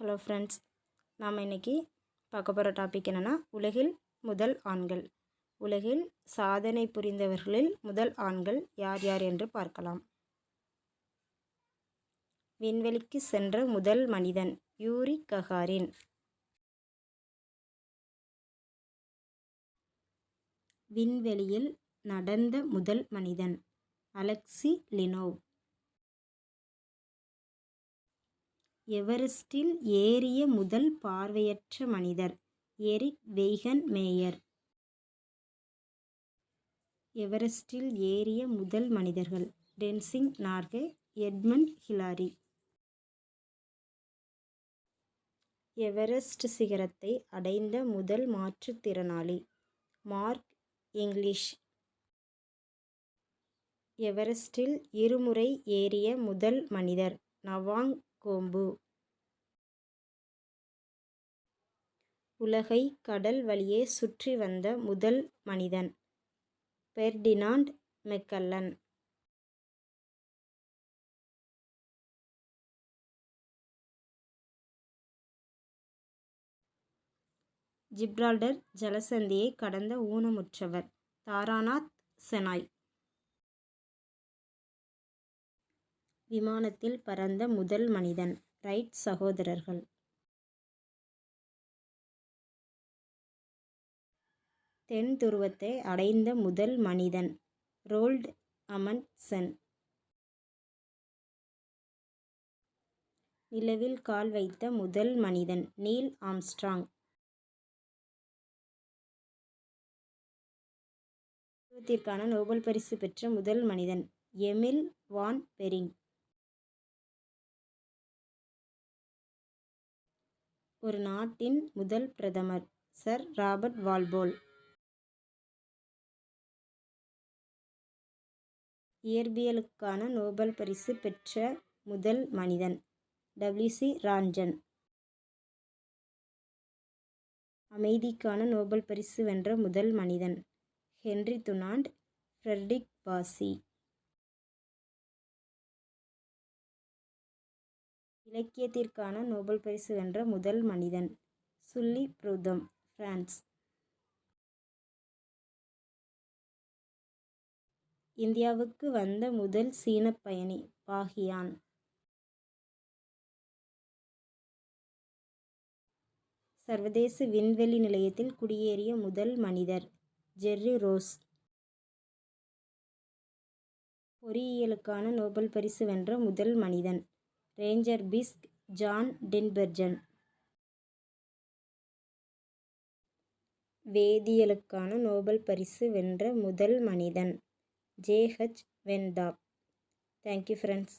Hello friends நாம் இன்றைக்கி பார்க்க போகிற டாபிக் என்னென்னா உலகில் முதல் ஆண்கள். உலகில் சாதனை புரிந்தவர்களில் முதல் ஆண்கள் யார் யார் என்று பார்க்கலாம். விண்வெளிக்கு சென்ற முதல் மனிதன் யூரி ககாரின் விண்வெளியில் நடந்த முதல் மனிதன் அலெக்சி லினோவ். எவரெஸ்டில் ஏறிய முதல் பார்வையற்ற மனிதர்? Eric வெய்கன் mayor. எவரெஸ்டில் ஏறிய முதல் மனிதர்கள்? Tenzing Norgay Edmund Hillary. Everest சிகரத்தை அடைந்த முதல் மாற்றுத்திறனாளி மார்க் இங்கிலீஷ் எவரெஸ்டில் இருமுறை ஏறிய முதல் மனிதர்? நவாங் கோம்பு. உலகை கடல் வழியே சுற்றி வந்த முதல் மனிதன். Ferdinand Magellan. ஜிப்ரால்டர் ஜலசந்தியை கடந்த ஊனமுற்றவர் தாராநாத் செனாய். விமானத்தில் பறந்த முதல் மனிதன் ரைட் சகோதரர்கள். தென் துருவத்தை அடைந்த முதல் மனிதன் ரோல்ட் அமன்சன். நிலவில் கால் வைத்த முதல் மனிதன் நீல் ஆம்ஸ்ட்ராங். தத்துவத்திற்கான நோபல் பரிசு பெற்ற முதல் மனிதன் எமில் வான் பெரிங். ஒரு நாட்டின் முதல் பிரதமர் சர். Robert Walpole. இயற்பியலுக்கான நோபல் பரிசு பெற்ற முதல் மனிதன் டபிள்யூசி ராஞ்சன். அமைதிக்கான நோபல் பரிசு வென்ற முதல் மனிதன் ஹென்றி துனாண்ட் ஃப்ரெட்ரிக் பாசி. இலக்கியத்திற்கான நோபல் பரிசு வென்ற முதல் மனிதன் சுல்லி புரூதம் பிரான்ஸ். இந்தியாவுக்கு வந்த முதல் சீன பயணி பாகியான் சர்வதேச விண்வெளி நிலையத்தில் குடியேறிய முதல் மனிதர் ஜெர்ரி ரோஸ். பொறியியலுக்கான நோபல் பரிசு வென்ற முதல் மனிதன் ரேஞ்சர் பிஸ்க் ஜான் டின்பெர்ஜன். வேதியியலுக்கான நோபல் பரிசு வென்ற முதல் மனிதன் ஜேஹெச் வென்தாப் தேங்க்யூ ஃப்ரெண்ட்ஸ்